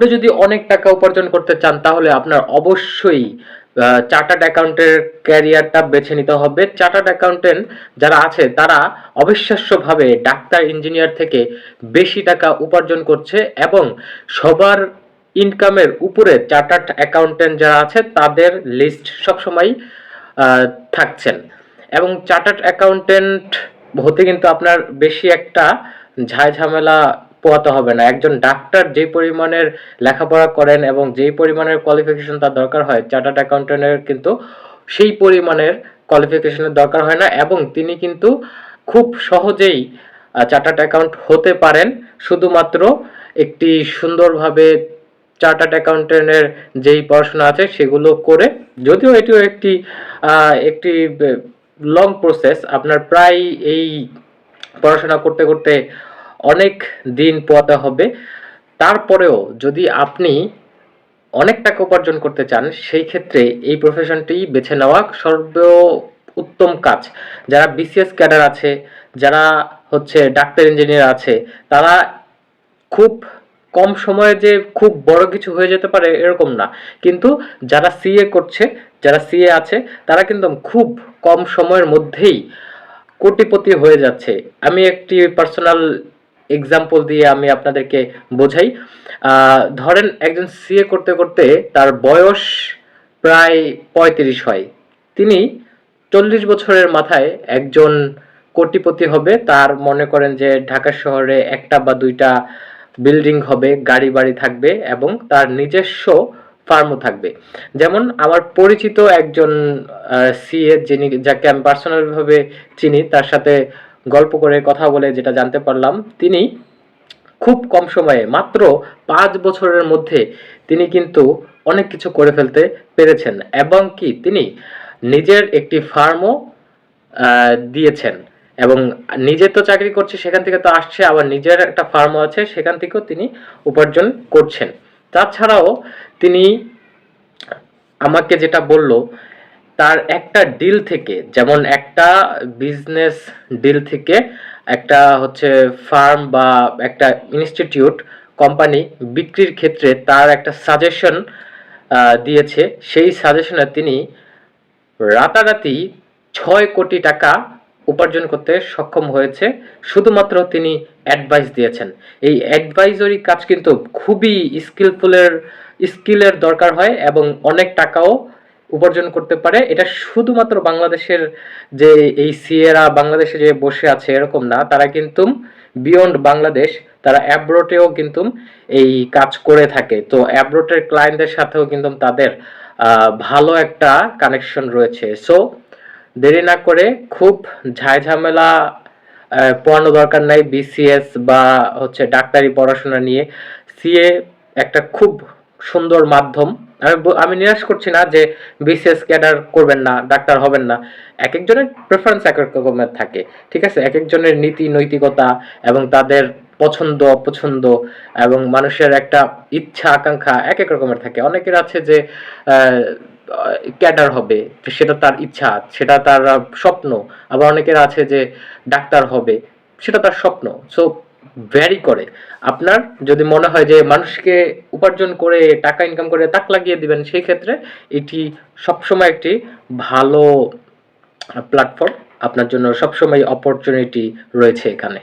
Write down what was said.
আপনি যদি অনেক টাকা উপার্জন করতে চান, তাহলে আপনার অবশ্যই চার্টার্ড অ্যাকাউন্টের ক্যারিয়ারটা বেছে নিতে হবে। চার্টার্ড অ্যাকাউন্টেন্ট যারা আছে, তারা অবিশ্বাস্যভাবে ডাক্তার, ইঞ্জিনিয়ার থেকে বেশি টাকা উপার্জন করছে এবং সবার ইনকামের উপরে চার্টার্ড অ্যাকাউন্টেন্ট যারা আছে, তাদের লিস্ট সবসময় থাকছেন। এবং চার্টার্ড অ্যাকাউন্টেন্ট হতে কিন্তু আপনার বেশি একটা ঝামেলা পোয়াতে হবে না। একজন ডাক্তার যে পরিমাণের লেখাপড়া করেন এবং যেই পরিমাণের কোয়ালিফিকেশন তার দরকার হয় চার্টার্ড অ্যাকাউন্টেন্টের কিন্তু সেই পরিমাণের কোয়ালিফিকেশনের দরকার হয় না এবং তিনি কিন্তু খুব সহজেই চার্টার্ড অ্যাকাউন্ট হতে পারেন। শুধুমাত্র একটি সুন্দরভাবে চার্টার্ড অ্যাকাউন্টেন্টের যেই পড়াশোনা আছে সেগুলো করে, যদিও এটিও একটি একটি লং প্রসেস আপনার প্রায় এই পড়াশোনা করতে করতে অনেক দিন পোয়াতে হবে। তারপরেও যদি আপনি অনেক টাকা উপার্জন করতে চান, সেই ক্ষেত্রে এই প্রফেশনটি বেছে নেওয়া সর্ব উত্তম কাজ। যারা বিসিএস ক্যাডার আছে, যারা হচ্ছে ডাক্তার ইঞ্জিনিয়ার আছে, তারা খুব কম সময়ে যে খুব বড় কিছু হয়ে যেতে পারে এরকম না। কিন্তু যারা সিএ করছে, যারা সিএ আছে, তারা কিন্তু খুব কম সময়ের মধ্যেই কোটিপতি হয়ে যাচ্ছে। আমি একটি পার্সোনাল এক্সাম্পল দিয়ে আমি আপনাদেরকে বোঝাই। ধরেন একজন সিএ করতে করতে তার বয়স প্রায় পঁয়ত্রিশ হয়। তিনি চল্লিশ বছরের মাথায় একজন কোটিপতি হবে। তার মনে করেন যে ঢাকা শহরে একটা বা দুইটা বিল্ডিং হবে গাড়ি বাড়ি থাকবে এবং তার নিজস্ব ফার্মও থাকবে। যেমন আমার পরিচিত একজন সিএ যিনি, যাকে আমি পার্সোনাল ভাবে চিনি, তার সাথে গল্প করে কথা বলে যেটা জানতে পারলাম, তিনি খুব কম সময়ে, মাত্র পাঁচ বছরের মধ্যে তিনি কিন্তু অনেক কিছু করে ফেলতে পেরেছেন এবং কি তিনি নিজের একটি ফার্মও দিয়েছেন এবং নিজে তো চাকরি করছে, সেখান থেকে তো আসছে, আবার নিজের একটা ফার্মও আছে, সেখান থেকেও তিনি উপার্জন করছেন। তাছাড়াও তিনি আমাকে যেটা বলল তার একটা ডিল থেকে, যেমন একটা বিজনেস ডিল থেকে একটা হচ্ছে ফার্ম বা একটা ইনস্টিটিউট কোম্পানি বিক্রির ক্ষেত্রে তার একটা সাজেশন দিয়েছে। সেই সাজেশনে তিনি রাতারাতি ছয় কোটি টাকা উপার্জন করতে সক্ষম হয়েছে। শুধুমাত্র তিনি অ্যাডভাইস দিয়েছেন। এই অ্যাডভাইজরি কাজ কিন্তু খুবই স্কিলফুলের স্কিলের দরকার হয় এবং অনেক টাকাও উপার্জন করতে পারে। এটা শুধুমাত্র বাংলাদেশের যে এই সিয়েরা বাংলাদেশে যে বসে আছে এরকম না, তারা কিন্তু বিয়ন্ড বাংলাদেশ, তারা অ্যাব্রোটেও কিন্তু এই কাজ করে থাকে। তো অ্যাব্রোটের ক্লায়েন্টদের সাথেও কিন্তু তাদের ভালো একটা কানেকশন রয়েছে। সো দেরি না করে খুব ঝামেলা পোয়ানো দরকার নাই বিসিএস বা হচ্ছে ডাক্তারি পড়াশোনা নিয়ে। সিএ একটা খুব সুন্দর মাধ্যম। আমি আমি নিরাশ করছি না যে বিসিএস ক্যাডার করবেন না, ডাক্তার হবেন না। এক একজনের প্রেফারেন্স এক এক রকমের থাকে, ঠিক আছে? এক একজনের নীতি, নৈতিকতা এবং তাদের পছন্দ, অপছন্দ এবং মানুষের একটা ইচ্ছা, আকাঙ্ক্ষা এক এক রকমের থাকে। অনেকের আছে যে ক্যাডার হবে সেটা তার ইচ্ছা, সেটা তার স্বপ্ন। আবার অনেকের আছে যে, ডাক্তার হবে, সেটা তার স্বপ্ন। সো ভ্যারি করে। আপনার যদি মনে হয় যে মানুষকে উপার্জন করে, টাকা ইনকাম করে তাক লাগিয়ে দিবেন, সেই ক্ষেত্রে এটি সবসময় একটি ভালো প্ল্যাটফর্ম আপনার জন্য সবসময় অপরচুনিটি রয়েছে এখানে।